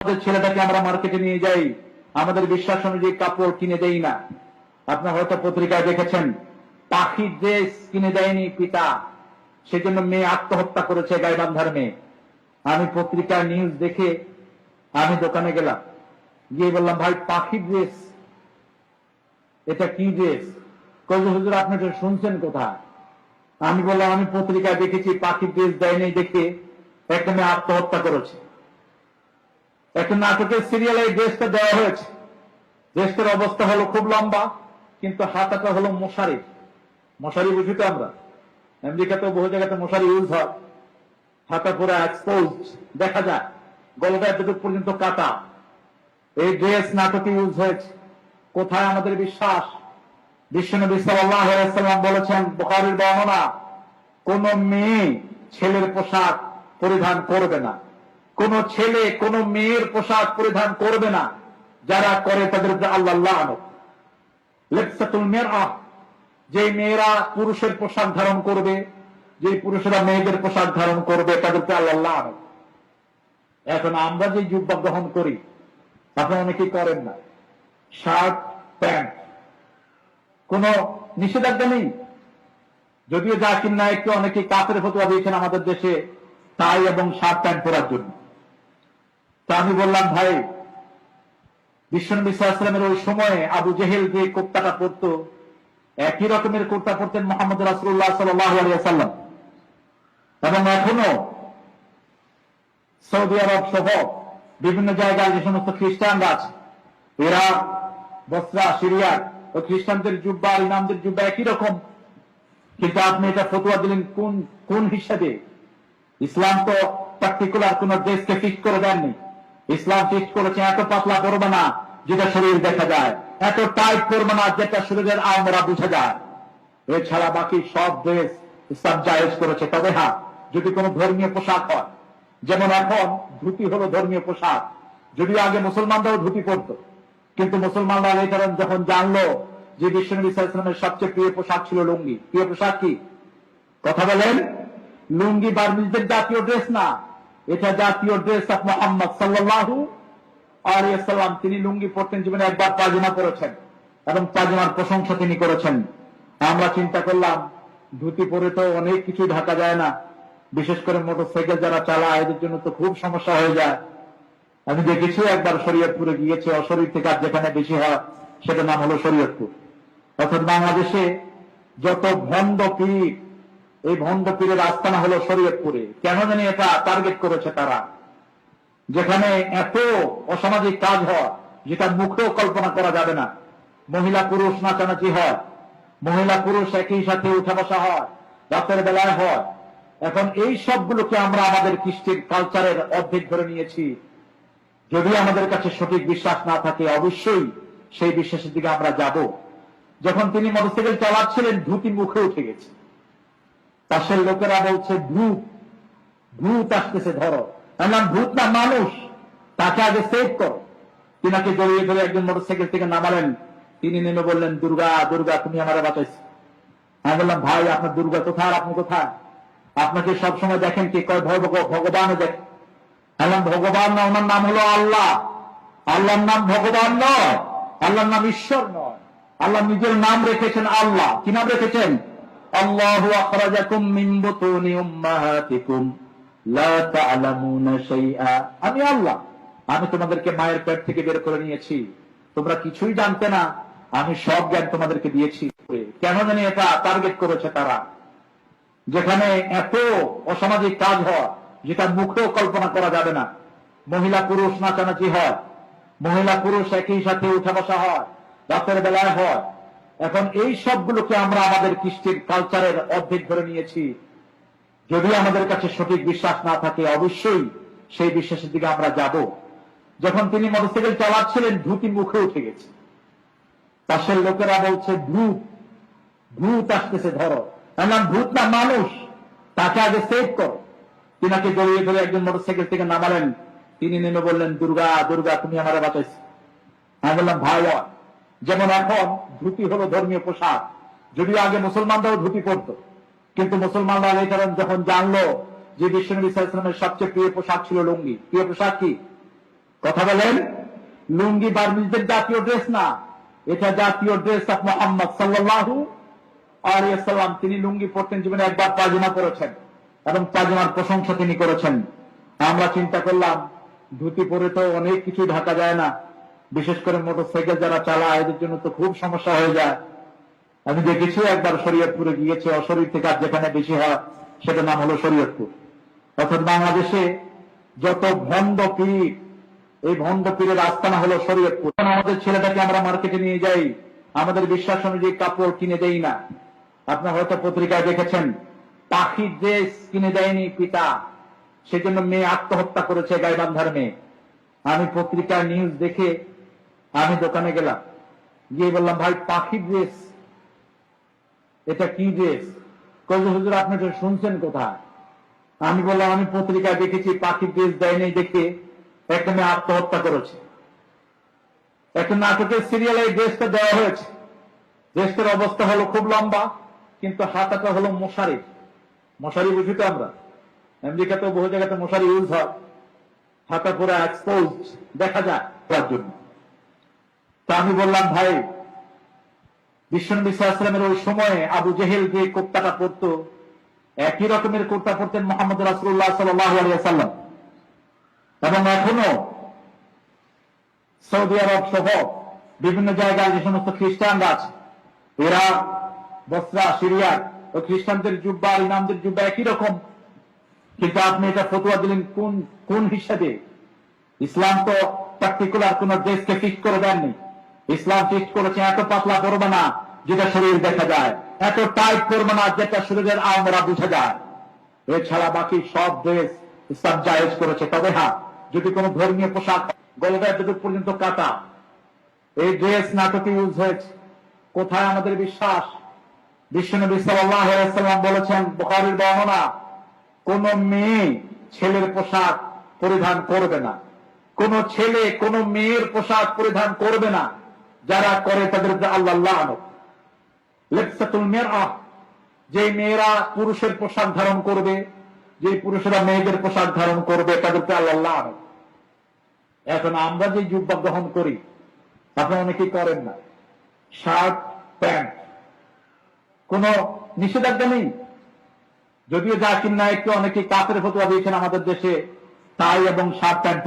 আমাদের ছেলেটাকে আমরা মার্কেটে নিয়ে যাই, আমাদের বিশ্বাস অনুযায়ী কাপড় কিনে দেই না। আপনার হয়তো পত্রিকায় দেখেছেন পাখির ড্রেস কিনে দেয়নি পিতা। সেজন্য মেয়ে আত্মহত্যা করেছে গাইবান্ধার মেয়ে। আমি পত্রিকার নিউজ দেখে আমি দোকানে গেলাম। গিয়ে বললাম, ভাই, পাখি ড্রেস, এটা কি ড্রেস? কই হুজুর, আপনি এটা শুনছেন কোথায়? আমি বললাম, আমি পত্রিকায় দেখেছি, পাখি ড্রেস দেয়নি দেখে একটা মেয়ে আত্মহত্যা করেছে। একটা নাটকের সিরিয়ালে এই ড্রেসটা দেওয়া হয়েছে। ড্রেসটার অবস্থা হলো খুব লম্বা, কিন্তু হাতাটা হলো মশারি। মশারি বুঝি তো আমরা? আমেরিকাতে বহু জায়গাতে মশারি ইউজ হয়। হাতা পুরো এক্সপোজ দেখা যায়। গলাটা এতটুকু পর্যন্ত কাটা। এই ড্রেস নাটকে ইউজ হয়েছে। কোথায় আমাদের বিশ্বাস? বিশ্বনবী সাল্লাম বলেছেন, বুখারীর বর্ণনা, কোন মেয়ে ছেলের পোশাক পরিধান করবে না। কোন ছেলে, কোন মেয়ের পোশাক পরিধান করবে না। যারা করে তাদের আল্লাহ যে মেয়েরা পুরুষের পোশাক ধারণ করবে যে পুরুষেরা মেয়েদের পোশাক ধারণ করবে তাদেরকে আল্লাহ লানত। এখন আমরা যে যুব্বা গ্রহণ করি আপনারা অনেকেই করেন না। Shirt, pant. কোন নিষেধাজ্ঞা নেই? যদিও জাকির নায়ককে অনেকে কাপের ফতোয়া দিয়েছেন আমাদের দেশে, তাই এবং শার্ট, প্যান্ট পরার জন্য। তা আমি বললাম, ভাই, বিশ্বনবী ওই সময়ে আবু জেহেল যে কোপ্তাটা পরতো, একই রকমের কোর্তা পরতেন মোহাম্মদ রাসুল্লাহ সাল্লাম এবং এখনও সৌদি আরব সহ বিভিন্ন জায়গায় যে সমস্ত খ্রিস্টানরা আছে, এরা, বসরা সিরিয়া ও খ্রিস্টানদের জুব্বা আর ইমামদের জুব্বা একই রকম। কিন্তু আপনি এটা ফতুয়া দিলেন কোন কোন হিসাবে? ইসলাম তো পার্টিকুলার কোন দেশকে ফিক্স করে দেননি। ইসলাম ফিক্স করেছে, এত পাতলা করবে না যেটা শরীর দেখা যায়, এত টাইট করবে না যেটা শরীরের আমরা বুঝা যায়। এছাড়া বাকি সব দেশ ইসলাম জায়েজ করেছে। তবে হ্যাঁ যদি কোনো ধর্মীয় পোশাক হয়, যেমন এখন ধুতি হলো ধর্মীয় পোশাক যদিও আগে মুসলমানরাও ধুতি পরতো, কিন্তু মুসলমানরা এই কারণ যখন জানলো যে বিশ্বনবী ইসলামের সবচেয়ে প্রিয় পোশাক ছিল লুঙ্গি, প্রিয় পোশাক কি? কথা বলেন, লুঙ্গি বার্মিজদের জাতীয় ড্রেস না। এটা জাতীয় ড্রেস অফ মোহাম্মদ সাল্লাহু আলিয়াল্লাম তিনি লুঙ্গি পরতেন জীবনে একবার পাজামা পরেছেন এবং পাজামার প্রশংসা তিনি করেছেন। আমরা চিন্তা করলাম, ধুতি পরে তো অনেক কিছু ঢাকা যায় না। বিশেষ করে মোটরসাইকেল যারা চালায়, এদের জন্য তো খুব সমস্যা হয়ে যায়। আমি দেখেছি একবার শরীয়তপুরে গিয়েছে, অশরীর থেকে আর যেখানে বেশি হয়, সেটার নাম হলো শরীয়তপুর। অর্থাৎ বাংলাদেশে যত ভণ্ড পীর এই ভণ্ড পীরের আস্তানা হলো শরীয়তপুরে। কেন জানি এটা টার্গেট করেছে তারা? যেখানে এত অসামাজিক কাজ হয়, যেটা মুখেও কল্পনা করা যাবে না। মহিলা পুরুষ নাচানাচি হয়, মহিলা পুরুষ একই সাথে উঠা বসা হয়, রাতের বেলায় হয়। এখন এই সবগুলোকে আমরা আমাদের কৃষ্টির কালচারের অর্ধেক ধরে নিয়েছি। যদি আমাদের কাছে সঠিক বিশ্বাস না থাকে, অবশ্যই সেই বিশ্বাসের দিকে আমরা যাব। যখন তিনি মোটরসাইকেল চালাচ্ছিলেন, ধুতি মুখে উঠে গেছে। পাশের লোকেরা বলছে, ভূত ভূত আসতেছে, ধরো। বললাম ভূত না মানুষ, তাকে আগে সেভ করো। তিনাকে জড়িয়ে ধরে একজন মোটরসাইকেল থেকে নামালেন। তিনি নেমে বললেন, দুর্গা দুর্গা, তুমি আমার বাঁচাইছো। আমি বললাম, ভাই, আপনার দুর্গা কোথায় আপনি কোথায়? আপনাকে সবসময় দেখেন কি? কয় ভগ- ভগবানও দেখেন বললাম, ভগবান না, ওনার নাম হলো আল্লাহ। আল্লাহর নাম ভগবান নয়, আল্লাহর নাম ঈশ্বর নয়। আল্লাহ নিজের নাম রেখেছেন আল্লাহ। কি নাম রেখেছেন? আমি আল্লাহ, আমি তোমাদেরকে মায়ের পেট থেকে বের করে নিয়েছি। তোমরা কিছুই জানতে না, আমি সব জ্ঞান তোমাদেরকে দিয়েছি। কেন জানি এটা টার্গেট করেছে তারা। যেখানে এত অসামাজিক কাজ হয়, যেটা মুখেও কল্পনা করা যাবে না। মহিলা পুরুষ নাচানাচি হয়, মহিলা পুরুষ একই সাথে উঠা বসা হয়, রাতের বেলায় হয় এখন এই সবগুলোকে আমরা আমাদের কৃষ্টির কালচারের অর্ধেক ধরে নিয়েছি। যদি আমাদের কাছে সঠিক বিশ্বাস না থাকে, অবশ্যই সেই বিশ্বাসের দিকে আমরা যাব। যখন তিনি মোটরসাইকেল চালাচ্ছিলেন, ধুতি মুখে উঠে গেছে। পাশের লোকেরা বলছে, ভূত ভূত আসতেছে, ধরো। বললাম ভূত না, মানুষ। তাকে আগে সেভ করো। তিনাকে জড়িয়ে ধরে একজন মোটরসাইকেল থেকে নামালেন। তিনি নেমে বললেন, দুর্গা দুর্গা, তুমি আমার বাঁচাইছো। আমি বললাম, ভাই যেমন এখন ধুতি হলো ধর্মীয় পোশাক। যদিও আগে মুসলমানরাও ধুতি পরতো, কিন্তু মুসলমানরা এই কারণ যখন জানলো যে বিশ্বনবী ইসলামের সবচেয়ে প্রিয় পোশাক ছিল লুঙ্গি, প্রিয় পোশাক কি? কথা বলেন, লুঙ্গি বার্মিজদের জাতীয় ড্রেস না, এটা জাতীয় ড্রেস অফ মোহাম্মদ সাল্লাল্লাহু আলাইহি সাল্লাম তিনি লুঙ্গি পরতেন জীবনে একবার পায়জামা পরেছেন এবং পায়জামার প্রশংসা তিনি করেছেন। আমরা চিন্তা করলাম, ধুতি পরে তো অনেক কিছু ঢাকা যায় না। বিশেষ করে মোটরসাইকেল যারা চালায়, এদের জন্য তো খুব সমস্যা হয়ে যায়। আমি দেখেছি একবার শরীয়তপুরে গিয়েছে অশরীর থেকে আর যেখানে বেশি হয়, সেটার নাম হলো শরীয়তপুর। অর্থাৎ বাংলাদেশে যত ভণ্ড পীর, এই ভণ্ড পীরের আস্তানা হলো শরীয়তপুর। আমাদের ছেলেটাকে আমরা মার্কেটে নিয়ে যাই, আমাদের বিশ্বাস অনুযায়ী কাপড় কিনে দেই না। আপনার হয়তো পত্রিকায় দেখেছেন, পাখি ড্রেস কিনে দেয়নি পিতা, সেজন্য মেয়ে আত্মহত্যা করেছে গাইবান্ধার মেয়ে। আমি পত্রিকার নিউজ দেখে আমি দোকানে গেলাম। গিয়ে বললাম, ভাই, পাখি ড্রেস। এটা কি ড্রেস? কয়ে হুজুর, আপনি এটা শুনছেন কোথায়? আমি বললাম, আমি পত্রিকায় দেখেছি, পাখি ড্রেস দেয়নি দেখে একটা মেয়ে আত্মহত্যা করেছে। একটা নাটকের সিরিয়ালে এই ড্রেসটা দেওয়া হয়েছে। ড্রেসটার অবস্থা হলো খুব লম্বা, কিন্তু হাতাটা হলো মশারি। মশারি বুঝি তো আমরা? আমেরিকাতে বহু জায়গাতে মশারি ইউজ হয়। হাতা পুরো এক্সপোজ দেখা যায়। তার জন্য। তা আমি বললাম, ভাই, বিশ্বনবী সাল্লামের ওই সময়ে আবু জেহেল যে কোপ্তাটা পরতো, একই রকমের কোর্তা পরতেন মোহাম্মদ রাসুল্লাহ সাল্লাম এবং এখনও সৌদি আরব সহ বিভিন্ন জায়গায় যে সমস্ত খ্রিস্টানরা আছে, এরা বসরা, সিরিয়া ও খ্রিস্টানদের জুব্বা আর ইমামদের জুব্বা একই রকম। কিন্তু আপনি এটা ফতুয়া দিলেন কোন কোন হিসাবে? ইসলাম তো পার্টিকুলার কোন দেশকে ফিক্স করে দেননি। ইসলাম ফিক্স করেছে, এত পাতলা করবে না যেটা শরীর দেখা যায়, এত টাইট করবে না যেটা শরীরের আমরা বুঝা যায়। এছাড়া বাকি সব ড্রেস ইসলাম জায়েজ করেছে। তবে হ্যাঁ যদি কোনো ধর্মীয় পোশাক গলাটা এতটুকু পর্যন্ত কাটা, এই ড্রেস নাটকে ইউজ হয়েছে। কোথায় আমাদের বিশ্বাস? বিশ্বনবী সাল্লাম বলেছেন, বুখারীর বর্ণনা, কোন মেয়ে ছেলের পোশাক পরিধান করবে না। কোন ছেলে কোন মেয়ের পোশাক পরিধান করবে না। যারা করে তাদের আল্লাহ যে মেয়েরা পুরুষের পোশাক ধারণ করবে যে পুরুষেরা মেয়েদের পোশাক ধারণ করবে তাদেরকে আল্লাহ লানত। এখন আমরা যে যুব্বা গ্রহণ করি আপনারা অনেকেই করেন না। Shirt, pant. কোন নিষেধাজ্ঞা নেই? যদিও জাকির নায়ককে অনেকে কাপের ফটোয়া দিয়েছেন আমাদের দেশে, তাই এবং শার্ট, প্যান্ট